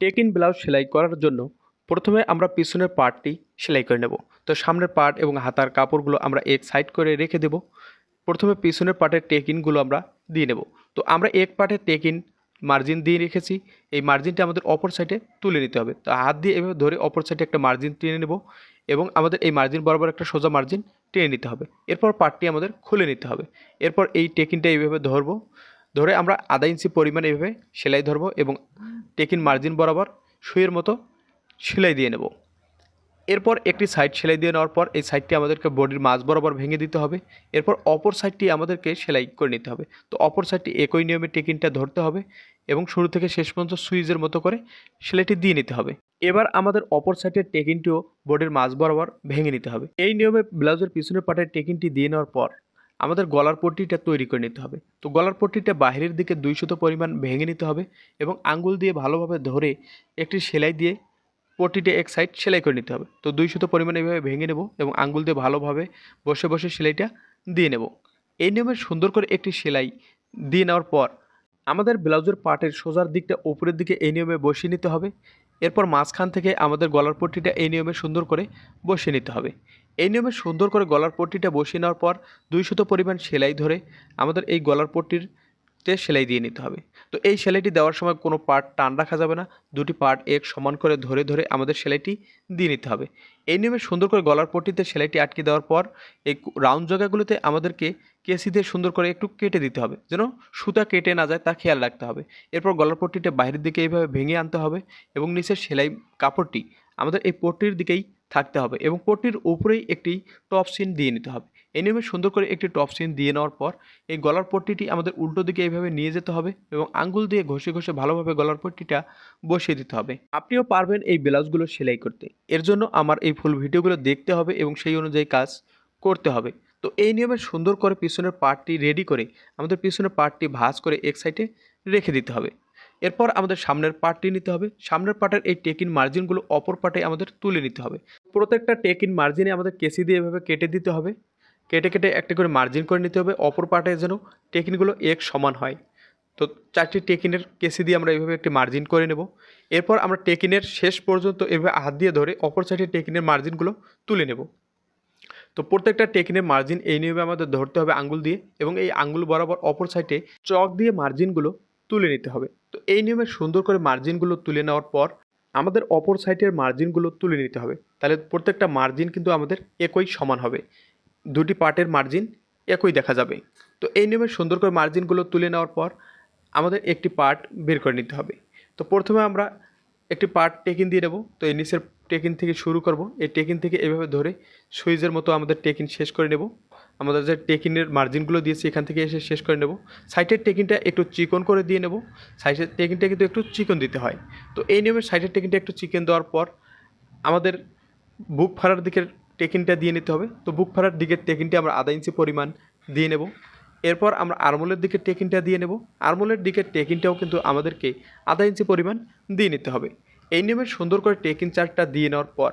Taking blouse সেলাই করার জন্য প্রথমে আমরা পিছনের পার্টটি সেলাই করে নেব। তো সামনের পার্ট এবং হাতার কাপড়গুলো আমরা এক সাইড করে রেখে দেব। প্রথমে পিছনের পার্টের টেক ইনগুলো আমরা দিয়ে নেব। তো আমরা এক পার্টের টেক ইন মার্জিন দিয়ে রেখেছি। এই মার্জিনটা আমাদের অপর সাইডে তুলে নিতে হবে। তো হাত দিয়ে এভাবে ধরে অপর সাইডে একটা মার্জিন টেনে নেব এবং আমাদের এই মার্জিন বরাবর একটা সোজা মার্জিন টেনে নিতে হবে। এরপর পার্টটি আমাদের খুলে নিতে হবে। এরপর এই টেকিনটা এইভাবে ধরবো। ধরে আমরা আধা ইঞ্চি পরিমাণ এইভাবে সেলাই ধরবো এবং টেকিন মার্জিন বরাবর সুইয়ের মতো সেলাই দিয়ে নেব। এরপর একটি সাইড সেলাই দিয়ে নেওয়ার পর এই সাইডটি আমাদেরকে বডির মাঝ বরাবর ভেঙে দিতে হবে। এরপর অপর সাইডটি আমাদেরকে সেলাই করে নিতে হবে। তো অপর সাইডটি একই নিয়মে টেকিনটা ধরতে হবে এবং শুরু থেকে শেষ পর্যন্ত সুইচের মতো করে সেলাইটি দিয়ে নিতে হবে। এবার আমাদের অপর সাইডের টেকিনটিও বডির মাঝ বরাবর ভেঙে নিতে হবে। এই নিয়মে ব্লাউজের পিছনের পাটের টেকিনটি দিয়ে নেওয়ার পর আমাদের গলার পট্টিটা তৈরি করে নিতে হবে। তো গলার পট্টিটা বাইরের দিকে দুইশত পরিমাণ ভেঙে নিতে হবে এবং আঙ্গুল দিয়ে ভালোভাবে ধরে একটি সেলাই দিয়ে পট্টিটা এক সাইড সেলাই করে নিতে হবে। তো দুইশত পরিমাণে এইভাবে ভেঙে নেব এবং আঙ্গুল দিয়ে ভালোভাবে বসে বসে সেলাইটা দিয়ে নেব। এই নিয়মে সুন্দর করে একটি সেলাই দিয়ে নেওয়ার পর আমাদের ব্লাউজের পাটের সোজার দিকটা উপরের দিকে এই নিয়মে বসিয়ে নিতে হবে। এরপর মাঝখান থেকে আমাদের গলার পট্টিটা এই নিয়মে সুন্দর করে বসিয়ে নিতে হবে। এই নিয়মে সুন্দর করে গলার পট্টিটা বসিয়ে নেওয়ার পর দুইশত পরিমাণ সেলাই ধরে আমাদের এই গলার পট্টির সেলাই দিয়ে নিতে হবে। তো এই সেলাইটি দেওয়ার সময় কোনো পার্ট টান রাখা যাবে না, দুটি পার্ট এক সমান করে ধরে ধরে আমাদের সেলাইটি দিয়ে নিতে হবে। এই নিয়মে সুন্দর করে গলার পট্টিতে সেলাইটি আটকে দেওয়ার পর এই রাউন্ড জায়গাগুলোতে আমাদেরকে কেসি দিয়ে সুন্দর করে একটু কেটে দিতে হবে, যেন সুতা কেটে না যায় তা খেয়াল রাখতে হবে। এরপর গলার পট্টিটা বাইরের দিকে এইভাবে ভেঙে আনতে হবে এবং নিচের সেলাই কাপড়টি আমাদের এই পট্টির দিকেই থাকতে হবে এবং পট্টির উপরেই একটি টপ সিন দিয়ে নিতে হবে। এই নিয়মে সুন্দর করে একটি টপ সিন দিয়ে নেওয়ার পর এই গলার পট্টিটি আমাদের উল্টো দিকে এইভাবে নিয়ে যেতে হবে এবং আঙ্গুল দিয়ে ঘষে ঘষে ভালোভাবে গলার পট্টিটা বসিয়ে দিতে হবে। আপনিও পারবেন এই ব্লাউজগুলো সেলাই করতে। এর জন্য আমার এই ফুল ভিডিওগুলো দেখতে হবে এবং সেই অনুযায়ী কাজ করতে হবে। তো এই নিয়মে সুন্দর করে পিছনের পার্টটি রেডি করে আমাদের পিছনের পার্টটি ভাঁজ করে এক সাইডে রেখে দিতে হবে। এরপর আমাদের সামনের পার্টটি নিতে হবে। সামনের পার্টের এই টেকিন মার্জিনগুলো অপর পার্টে আমাদের তুলে নিতে হবে। প্রত্যেকটা টেকিন মার্জিনে আমাদের কেসি দিয়ে এভাবে কেটে দিতে হবে। কেটে কেটে একটা করে মার্জিন করে নিতে হবে। অপর পার্টে যেন টেকিনগুলো এক সমান হয়। তো চারটি টেকিনের কেসি দিয়ে আমরা এইভাবে একটি মার্জিন করে নেব। এরপর আমরা টেকিনের শেষ পর্যন্ত এভাবে হাত দিয়ে ধরে অপর সাইডে টেকিনের মার্জিনগুলো তুলে নেব। তো প্রত্যেকটা টেকিনের মার্জিন এই নিয়মে আমাদের ধরতে হবে আঙ্গুল দিয়ে এবং এই আঙ্গুল বরাবর অপর সাইডে চক দিয়ে মার্জিনগুলো তুলে নিতে হবে। তো এই নিয়মে সুন্দর করে মার্জিনগুলো তুলে নেওয়ার পর আমাদের অপর সাইডের মার্জিনগুলো তুলে নিতে হবে। তাহলে প্রত্যেকটা মার্জিন কিন্তু আমাদের একই সমান হবে। দুটি পার্টের মার্জিন একই দেখা যাবে। তো এই নিয়মে সুন্দর করে মার্জিনগুলো তুলে নেওয়ার পর আমাদের একটি পার্ট বের করে নিতে হবে। তো প্রথমে আমরা একটি পার্ট টেকিন দিয়ে নেব। তো এই নিচের টেকিন থেকে শুরু করব। এই টেকিন থেকে এভাবে ধরে সুইচের মতো আমাদের টেকিন শেষ করে নেব। আমাদের যে টেকিনের মার্জিনগুলো দিয়েছি, এখান থেকে এসে শেষ করে নেব। সাইডের টেকিনটা একটু চিকন করে দিয়ে নেব। সাইডের টেকিনটা কিন্তু একটু চিকন দিতে হয়। তো এই নিয়মে সাইডের টেকিনটা একটু চিকেন দেওয়ার পর, আমাদের বুক ফাড়ার দিকের টেকিনটা দিয়ে নিতে হবে। তো বুক ফাড়ার দিকের টেকিনটা আমরা আধা ইঞ্চি পরিমাণ দিয়ে নেব। এরপর আমরা আরমোলের দিকে টেকিনটা দিয়ে নেব। আরমোলের দিকের টেকিনটাও কিন্তু আমাদেরকে আধা ইঞ্চি পরিমাণ দিয়ে নিতে হবে। এই নিয়মে সুন্দর করে টেকিন চারটা দিয়ে নেওয়ার পর,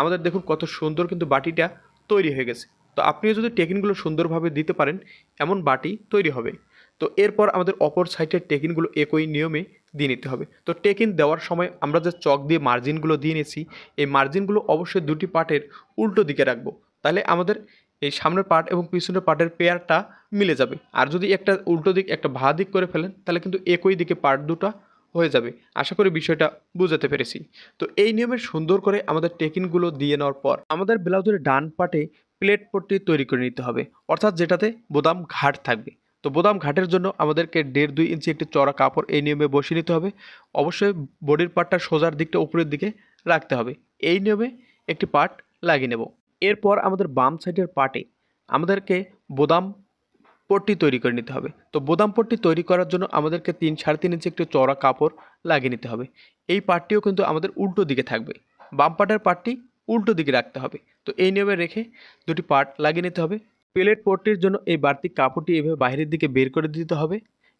আমাদের দেখুন কত সুন্দর কিন্তু বাটিটা তৈরি হয়ে গেছে। তো আপনিও যদি টেকিনগুলো সুন্দরভাবে দিতে পারেন, এমন বাটি তৈরি হবে। তো এরপর আমাদের অপর সাইডের টেকিনগুলো একই নিয়মে দিয়ে নিতে হবে। তো টেকিন দেওয়ার সময় আমরা যে চক দিয়ে মার্জিনগুলো দিয়ে নিয়েছি, এই মার্জিনগুলো অবশ্যই দুটি পার্টের উল্টো দিকে রাখব। তাহলে আমাদের এই সামনের পার্ট এবং পিছনের পার্টের পেয়ারটা মিলে যাবে। আর যদি একটা উল্টো দিক, একটা ভা দিক করে ফেলেন, তাহলে কিন্তু একই দিকে পার্ট দুটো হয়ে যাবে। আশা করি বিষয়টা বুঝাতে পেরেছি। তো এই নিয়মে সুন্দর করে আমাদের টেকিনগুলো দিয়ে নেওয়ার পর, আমাদের ব্লাউজের ডান পাটে প্লেট পট্টি তৈরি করে নিতে হবে। অর্থাৎ যেটাতে বোদাম ঘাট থাকবে। তো বোদাম ঘাটের জন্য আমাদেরকে দেড় দুই ইঞ্চি একটি চড়া কাপড় এই নিয়মে বসিয়ে নিতে হবে। অবশ্যই বডির পার্টটা সোজার দিকটা উপরের দিকে রাখতে হবে। এই নিয়মে একটি পার্ট লাগিয়ে নেব। এরপর আমাদের বাম সাইডের পার্টে আমাদেরকে বোদাম পট্টি তৈরি করে নিতে হবে। তো বোদাম পট্টি তৈরি করার জন্য আমাদেরকে তিন সাড়ে তিন ইঞ্চি একটি চড়া কাপড় লাগিয়ে নিতে হবে। এই পার্টটিও কিন্তু আমাদের উল্টো দিকে থাকবে। বাম পার্টের পার্টটি উল্টো দিকে রাখতে হবে। তো এই নিয়মে রেখে দুটি পার্ট লাগিয়ে নিতে হবে। প্লেট পট্টির জন্য এই বাড়তি কাপড়টি এভাবে বাইরের দিকে বের করে দিতে হবে।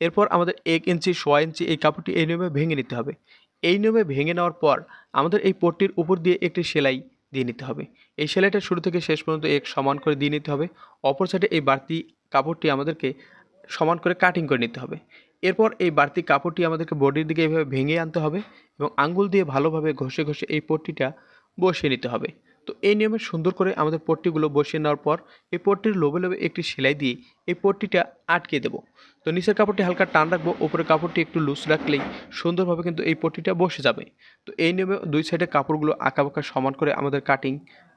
এরপর আমাদের এক ইঞ্চি, সোয়া ইঞ্চি এই কাপড়টি এই নিয়মে ভেঙে নিতে হবে। এই নিয়মে ভেঙে নেওয়ার পর আমাদের এই পট্টির উপর দিয়ে একটি সেলাই দিয়ে নিতে হবে। এই সেলাইটা শুরু থেকে শেষ পর্যন্ত এক সমান করে দিয়ে নিতে হবে। অপর সাইডে এই বাড়তি কাপড়টি আমাদেরকে সমান করে কাটিং করে নিতে হবে। এরপর এই বাড়তি কাপড়টি আমাদেরকে বডির দিকে এভাবে ভেঙে আনতে হবে এবং আঙ্গুল দিয়ে ভালোভাবে ঘষে ঘষে এই পট্টিটা বসিয়ে নিতে হবে। তো এই নিয়মে সুন্দর করে আমাদের পট্টিগুলো বসিয়ে নেওয়ার পর এই পট্টির লোভে লোভে একটি সেলাই দিয়ে এই পট্টিটা আটকে দেবো। তো নিচের কাপড়টি হালকা টান রাখব, উপরের কাপড়টি একটু লুজ রাখলেই সুন্দরভাবে কিন্তু এই পট্টিটা বসে যাবে। তো এই নিয়মে দুই সাইডে কাপড়গুলো আঁকা বাঁকা সমান করে আমাদের কাটিং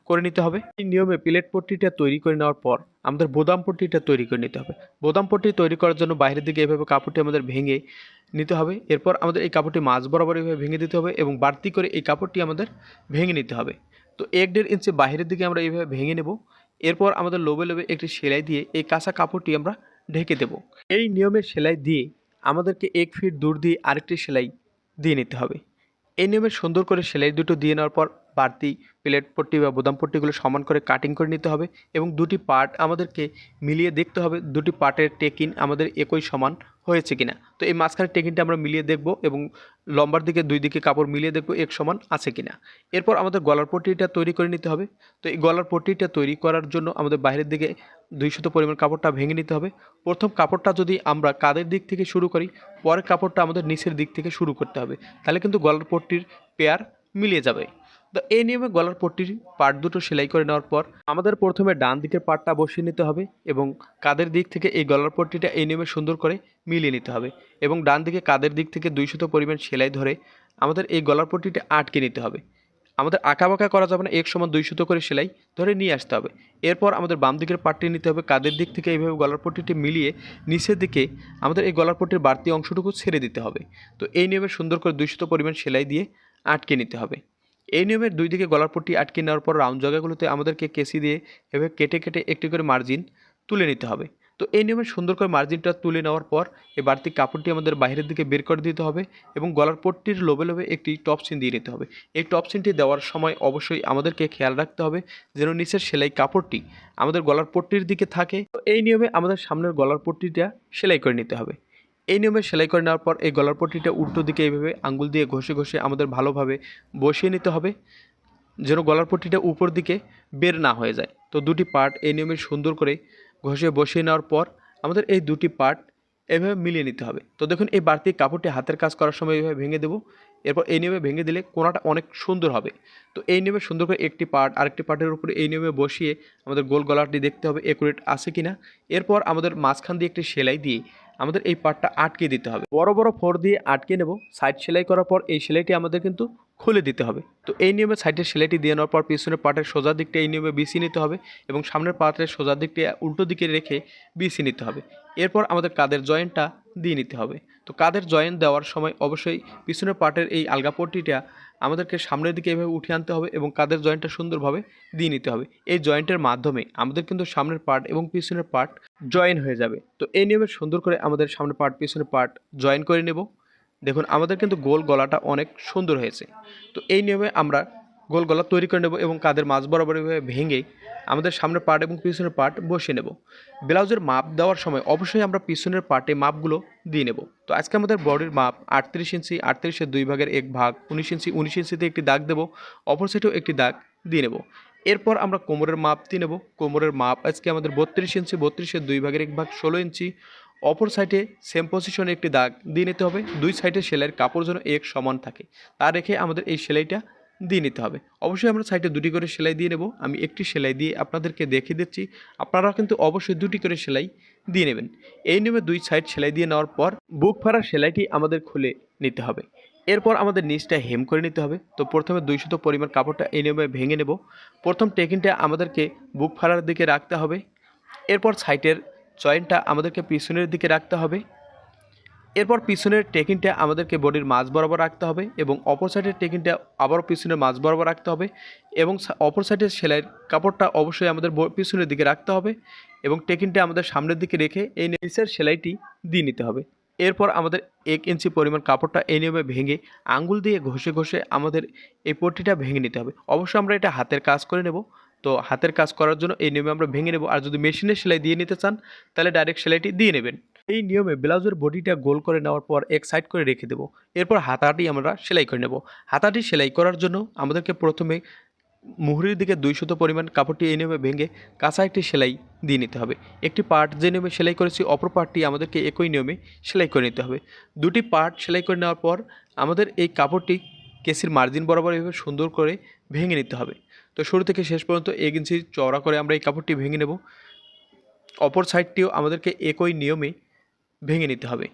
করে নিতে হবে। এই নিয়মে প্লেট পট্টিটা তৈরি করে নেওয়ার পর আমাদের বোদাম পট্টিটা তৈরি করে নিতে হবে। বোদাম পট্টি তৈরি করার জন্য বাইরের দিকে এভাবে কাপড়টি আমাদের ভেঙে নিতে হবে। এরপর আমাদের এই কাপড়টি মাছ বরাবর এভাবে ভেঙে দিতে হবে এবং বাড়তি করে এই কাপড়টি আমাদের ভেঙে নিতে হবে। তো এক দেড় ইঞ্চি বাহিরের দিকে আমরা এইভাবে ভেঙে নেব। এরপর আমাদের লোবে লোবে একটি সেলাই দিয়ে এই কাঁচা কাপড়টি আমরা ঢেকে দেব। এই নিয়মের সেলাই দিয়ে আমাদেরকে এক ফিট দূর দিয়ে আরেকটি সেলাই দিয়ে নিতে হবে। এই নিয়মে সুন্দর করে সেলাই দুটো দিয়ে নেওয়ার পর বাড়তি প্লেট পট্টি বা বোদাম পট্টিগুলো সমান করে কাটিং করে নিতে হবে এবং দুটি পার্ট আমাদেরকে মিলিয়ে দেখতে হবে দুটি পার্টের টেকিন আমাদের একই সমান হয়েছে কিনা। তো এই মাঝখানের টেকিনটা আমরা মিলিয়ে দেখব এবং লম্বার দিকে, দুই দিকে কাপড় মিলিয়ে দেখব এক সমান আছে কিনা। এরপর আমাদের গলার পট্টিটা তৈরি করে নিতে হবে। তো এই গলার পট্টিটা তৈরি করার জন্য আমাদের বাইরের দিকে দুইশত পরিমাণ কাপড়টা ভেঙে নিতে হবে। প্রথম কাপড়টা যদি আমরা কাদের দিক থেকে শুরু করি, পরের কাপড়টা আমাদের নিচের দিক থেকে শুরু করতে হবে। তাহলে কিন্তু গলার পট্টির পেয়ার মিলিয়ে যাবে। তো এই নিয়মে গলার পট্টির পার্ট দুটো সেলাই করে নেওয়ার পর আমাদের প্রথমে ডান দিকের পার্টটা বসিয়ে নিতে হবে এবং কাদের দিক থেকে এই গলার পট্টিটা এই নিয়মে সুন্দর করে মিলিয়ে নিতে হবে এবং ডান দিকে কাদের দিক থেকে দুইশত পরিমাণ সেলাই ধরে আমাদের এই গলার পট্টিটা আটকে নিতে হবে। আমাদের আঁকা বাঁকা করা যাবে না, এক সমান দুইশত করে সেলাই ধরে নিয়ে আসতে হবে। এরপর আমাদের বাম দিকের পাটটি নিতে হবে কাদের দিক থেকে এইভাবে গলার পট্টিটি মিলিয়ে নিচের দিকে আমাদের এই গলার পট্টির বাড়তি অংশটুকু ছেড়ে দিতে হবে। তো এই নিয়মে সুন্দর করে দুইশত পরিমাণ সেলাই দিয়ে আটকে নিতে হবে। এই নিয়মের দুই দিকে গলার পট্টি আটকে নেওয়ার পর রাউন্ড জায়গাগুলোতে আমাদেরকে কেসি দিয়ে এভাবে কেটে কেটে একটি করে মার্জিন তুলে নিতে হবে। তো এই নিয়মে সুন্দর করে মার্জিনটা তুলে নেওয়ার পর এই বাড়তি কাপড়টি আমাদের বাইরের দিকে বের করে দিতে হবে এবং গলার পট্টির লোবে লোবে একটি টপ সিন দিয়ে নিতে হবে। এই টপ সিনটি দেওয়ার সময় অবশ্যই আমাদেরকে খেয়াল রাখতে হবে যেন নিচের সেলাই কাপড়টি আমাদের গলার পট্টির দিকে থাকে। তো এই নিয়মে আমাদের সামনের গলার পট্টিটা সেলাই করে নিতে হবে। এই নিয়মে সেলাই করে নেওয়ার পর এই গলার পট্টিটা উল্টো দিকে এইভাবে আঙ্গুল দিয়ে ঘষে ঘষে আমাদের ভালোভাবে বসিয়ে নিতে হবে, যেন গলার পট্টিটা উপর দিকে বের না হয়ে যায়। তো দুটি পার্ট এই নিয়মে সুন্দর করে ঘষে বসিয়ে নেওয়ার পর আমাদের এই দুটি পার্ট এভাবে মিলিয়ে নিতে হবে। তো দেখুন, এই বাড়তি কাপড়টি হাতের কাজ করার সময় এইভাবে ভেঙে দেবো। এরপর এই নিয়মে ভেঙে দিলে কোনাটা অনেক সুন্দর হবে। তো এই নিয়মে সুন্দর করে একটি পার্ট, আরেকটি পার্টের উপরে এই নিয়মে বসিয়ে আমাদের গোল গলাটি দেখতে হবে একুরেট আছে কি না এরপর আমাদের মাঝখান দিয়ে একটি সেলাই দিয়ে আমাদের এই পার্টটা আটকে দিতে হবে। বড় বড় ফোর দিয়ে আটকে নেব। সাইড সেলাই করার পর এই সেলাইটি আমাদের কিন্তু খুলে দিতে হবে। তো এই নিয়মে সাইডের সেলাইটি দিয়ে নেওয়ার পর পিছনের পার্টের সোজা দিকটা এই নিয়মে বিছিয়ে নিতে হবে এবং সামনের পার্টের সোজা দিকটি উল্টো দিকে রেখে বিছিয়ে নিতে হবে। এরপর আমাদের কাদের জয়েন্টটা দিয়ে নিতে হবে। তো কাদের জয়েন্ট দেওয়ার সময় অবশ্যই পিছনের পার্টের এই আলগা পট্টিটা আমাদেরকে সামনের দিকে এভাবে উঠিয়ে আনতে হবে এবং কাদের জয়েন্টটা সুন্দরভাবে দিয়ে নিতে হবে। এই জয়েন্টের মাধ্যমে আমাদের কিন্তু সামনের পার্ট এবং পিছনের পার্ট জয়েন হয়ে যাবে। তো এই নিয়মে সুন্দর করে আমাদের সামনের পার্ট পিছনের পার্ট জয়েন করে নেব। দেখুন, আমাদের কিন্তু গোল গলাটা অনেক সুন্দর হয়েছে। তো এই নিয়মে আমরা গোল গলা তৈরি করে নেব এবং কাদের মাছ বরাবর এভাবে ভেঙে আমাদের সামনের পার্ট এবং পিছনের পার্ট বসিয়ে নেব। ব্লাউজের মাপ দেওয়ার সময় অবশ্যই আমরা পিছনের পার্টে মাপগুলো দিয়ে নেব। তো আজকে আমাদের বডির মাপ আটত্রিশ ইঞ্চি, আটত্রিশের দুই ভাগের এক ভাগ, উনিশ ইঞ্চি, উনিশ ইঞ্চিতে একটি দাগ দেবো অপর সাইডেও একটি দাগ দিয়ে নেব। এরপর আমরা কোমরের মাপ দিয়ে নেব। কোমরের মাপ আজকে আমাদের বত্রিশ ইঞ্চি, বত্রিশের দুই ভাগের এক ভাগ, ষোলো ইঞ্চি অপর সাইডে সেম পজিশনে একটি দাগ দিয়ে নিতে হবে। দুই সাইডে সেলাইয়ের কাপড় যেন এক সমান থাকে। তা রেখে আমাদের এই সেলাইটা দিয়ে নিতে হবে। অবশ্যই আমরা সাইডে দুটি করে সেলাই দিয়ে নেব। আমি একটি সেলাই দিয়ে আপনাদেরকে দেখিয়ে দিচ্ছি। আপনারাও কিন্তু অবশ্যই দুটি করে সেলাই দিয়ে নেবেন। এই নিয়মে দুই সাইড সেলাই দিয়ে নেওয়ার পর বুক ফাড়া সেলাইটি আমাদের খুলে নিতে হবে। এরপর আমাদের নিচটা হেম করে নিতে হবে। তো প্রথমে দুই দুইশত পরিমাণ কাপড়টা এই নিয়মে ভেঙে নেব। প্রথম টেকিংটা আমাদেরকে বুক ফাড়ার দিকে রাখতে হবে। এরপর সাইডের জয়েন্টটা আমাদেরকে পিছনের দিকে রাখতে হবে। এরপর পিছনের টেকিংটা আমাদেরকে বডির মাঝ বরাবর রাখতে হবে এবং অপর সাইডের টেকিংটা আবারও পিছনের মাঝ বরাবর রাখতে হবে এবং অপর সাইডের সেলাইয়ের কাপড়টা অবশ্যই আমাদের পিছনের দিকে রাখতে হবে এবং টেকিংটা আমাদের সামনের দিকে রেখে এই নিচের সেলাইটি দিয়ে নিতে হবে। এরপর আমাদের এক ইঞ্চি পরিমাণ কাপড়টা এই নিয়মে ভেঙে আঙ্গুল দিয়ে ঘষে ঘষে আমাদের এই পট্টিটা ভেঙে নিতে হবে। অবশ্যই আমরা এটা হাতের কাজ করে নেব। তো হাতের কাজ করার জন্য এই নিয়মে আমরা ভেঙে নেব। আর যদি মেশিনের সেলাই দিয়ে নিতে চান, তাহলে ডাইরেক্ট সেলাইটি দিয়ে নেবেন। এই নিয়মে ব্লাউজের বডিটা গোল করে নেওয়ার পর এক সাইড করে রেখে দেবো। এরপর হাতাটি আমরা সেলাই করে নেব। হাতাটি সেলাই করার জন্য আমাদেরকে প্রথমে মুহুরির দিকে দুই সুতো পরিমাণ কাপড়টি এই নিয়মে ভেঙে কাঁচা একটি সেলাই দিয়ে নিতে হবে। একটি পার্ট যে নিয়মে সেলাই করেছি, অপর পার্টটি আমাদেরকে একই নিয়মে সেলাই করে নিতে হবে। দুটি পার্ট সেলাই করে নেওয়ার পর আমাদের এই কাপড়টি কেসির মার্জিন বরাবর এভাবে সুন্দর করে ভেঙে নিতে হবে। তো শুরু থেকে শেষ পর্যন্ত এক ইঞ্চি চওড়া করে আমরা এই কাপড়টি ভেঙে নেব। অপর সাইডটিও আমাদেরকে একই নিয়মে ভেঙে নিতে হবে।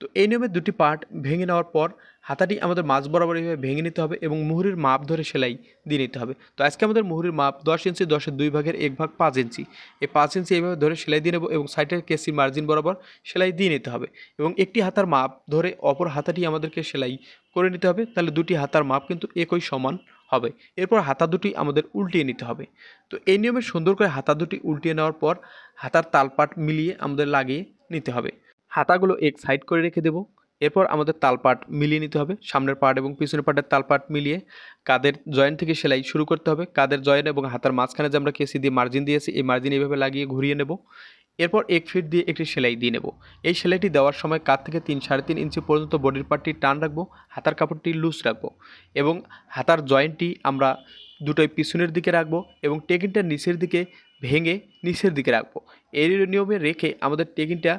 তো এই নিয়মে দুটি পার্ট ভেঙে নেওয়ার পর হাতাটি আমাদের মাছ বরাবর এইভাবে ভেঙে নিতে হবে এবং মুহুরির মাপ ধরে সেলাই দিয়ে নিতে হবে। তো আজকে আমাদের মুহুরির মাপ দশ ইঞ্চি দশের দুই ভাগের এক ভাগ পাঁচ ইঞ্চি। এই পাঁচ ইঞ্চি এইভাবে ধরে সেলাই দিয়ে নেব এবং সাইডের কেসি মার্জিন বরাবর সেলাই দিয়ে নিতে হবে এবং একটি হাতার মাপ ধরে অপর হাতাটি আমাদেরকে সেলাই করে নিতে হবে। তাহলে দুটি হাতার মাপ কিন্তু একই সমান হবে। এরপর হাতা দুটি আমাদের উল্টিয়ে নিতে হবে। তো এই নিয়মে সুন্দর করে হাতা দুটি উল্টিয়ে নেওয়ার পর হাতার তালপাট মিলিয়ে আমাদের লাগিয়ে নিতে হবে। হাতাগুলো এক সাইড করে রেখে দেবো। এরপর আমাদের তালপাট মিলিয়ে নিতে হবে। সামনের পাট এবং পিছনের পার্টের তালপাট মিলিয়ে কাদের জয়েন্ট থেকে সেলাই শুরু করতে হবে। কাদের জয়েন্ট এবং হাতার মাঝখানে যে আমরা কেসি দিয়ে মার্জিন দিয়েছি, এই মার্জিন এইভাবে লাগিয়ে ঘুরিয়ে নেব। এরপর এক ফিট দিয়ে একটি সেলাই দিয়ে নেব। এই সেলাইটি দেওয়ার সময় কাত থেকে তিন সাড়ে তিন ইঞ্চি পর্যন্ত বডির পার্টটি টান রাখব, হাতার কাপড়টি লুজ রাখব এবং হাতার জয়েন্টটি আমরা দুটোই পিছনের দিকে রাখব এবং টেকিনটা নিচের দিকে ভেঙে নিচের দিকে রাখব। এই নিয়মে রেখে আমাদের টেকিনটা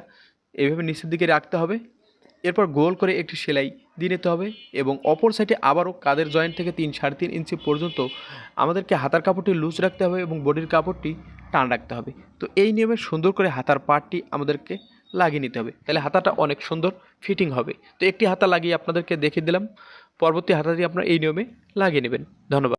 এভাবে নিচের দিকে রাখতে হবে। এরপর গোল করে একটি সেলাই দিয়ে নিতে হবে এবং অপর সাইডে আবারও কাদের জয়েন্ট থেকে তিন সাড়ে তিন ইঞ্চি পর্যন্ত আমাদেরকে হাতার কাপড়টি লুজ রাখতে হবে এবং বডির কাপড়টি টান রাখতে হবে। তো এই নিয়মে সুন্দর করে হাতার পার্টটি আমাদেরকে লাগিয়ে নিতে হবে। তাহলে হাতাটা অনেক সুন্দর ফিটিং হবে। তো একটি হাতা লাগিয়ে আপনাদেরকে দেখিয়ে দিলাম। পরবর্তী হাতাটি আপনারা এই নিয়মে লাগিয়ে নেবেন। ধন্যবাদ।